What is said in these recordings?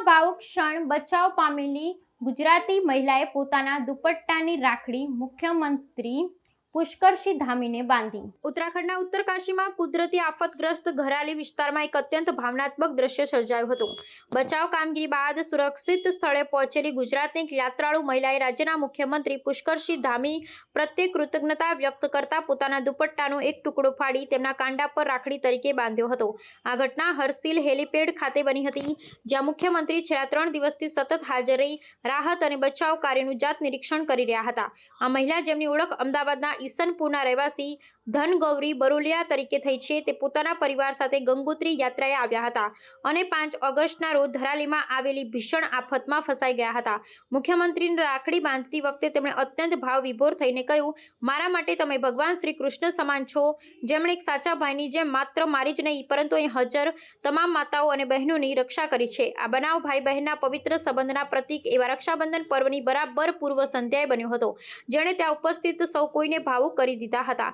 ક્ષણ બચાવ પામેલી ગુજરાતી મહિલાએ પોતાના દુપટ્ટાની રાખડી મુખ્યમંત્રી પુષ્કરસિંહ ધામીને બાંધી. ઉત્તરાખંડના ઉત્તરકાશીમાં કુદરતી આફતગ્રસ્ત ઘરાલી વિસ્તારમાં એક અત્યંત ભાવનાત્મક દ્રશ્ય સર્જાયું હતું. બચાવ કામગીરી બાદ સુરક્ષિત સ્થળે પહોંચેલી ગુજરાતની યાત્રાળુ મહિલાએ રાજ્યના મુખ્યમંત્રી પુષ્કરસિંહ ધામી પ્રત્યે કૃતજ્ઞતા વ્યક્ત કરતા પોતાના દુપટ્ટાનો એક ટુકડો ફાડી તેમના કાંડા પર રાખડી તરીકે બાંધ્યો હતો. આ ઘટના હરસિલ હેલીપેડ ખાતે બની હતી, જ્યાં મુખ્યમંત્રી છેલ્લા ત્રણ દિવસથી સતત હાજર રહી રાહત અને બચાવ કાર્યનું જાત નિરીક્ષણ કરી રહ્યા હતા. આ મહિલા જેમની ઓળખ અમદાવાદના ઈસનપુરના રહેવાસી ધનગૌરી બરોલિયા તરીકે થઈ છે. તે પોતાના પરિવાર સાથે ગંગોત્રી યાત્રાએ આવ્યા હતા અને પાંચ ઓગસ્ટના રોજ ધરાલીમાં આવેલી ભીષણ આફતમાં ફસાઈ ગયા હતા. મુખ્યમંત્રીને રાખડી બાંધતી વખતે તેમણે અત્યંત ભાવ વિભોર થઈને કહ્યું, મારા માટે તમે ભગવાન શ્રી કૃષ્ણ સમાન છો. જેમણે એક સાચા ભાઈની જેમ માત્ર મારી જ નહીં, પરંતુ અહીં હાજર તમામ માતાઓ અને બહેનોની રક્ષા કરી છે. આ બનાવ ભાઈ બહેનના પવિત્ર સંબંધના પ્રતીક એવા રક્ષાબંધન પર્વની બરાબર પૂર્વ સંધ્યાએ બન્યો હતો, જેણે ત્યાં ઉપસ્થિત સૌ કોઈને ભાવુક કરી દીધા હતા.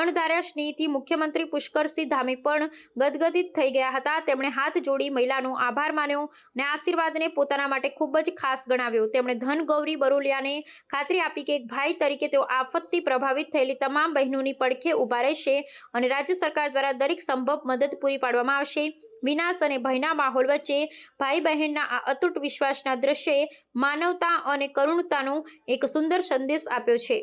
અણધાર્યા સ્નેહથી મુખ્યમંત્રી પુષ્કરસિંહ ધામી પણ ગદગદિત થઈ ગયા હતા. તેમણે હાથ જોડી મહિલાનો આભાર માન્યો અને આશીર્વાદને પોતાના માટે ખૂબ જ ખાસ ગણાવ્યો. તેમણે ધન ગૌરી બરોલિયાને ખાતરી આપી કે એક ભાઈ તરીકે તેઓ આફતથી પ્રભાવિત થયેલી તમામ બહેનોની પડખે ઊભા રહેશે અને રાજ્ય સરકાર દ્વારા દરેક સંભવ મદદ પૂરી પાડવામાં આવશે. વિનાશ અને ભયના માહોલ વચ્ચે ભાઈ બહેનના આ અતૂટ વિશ્વાસના દ્રશ્યએ માનવતા અને કરુણતાનો એક સુંદર સંદેશ આપ્યો છે.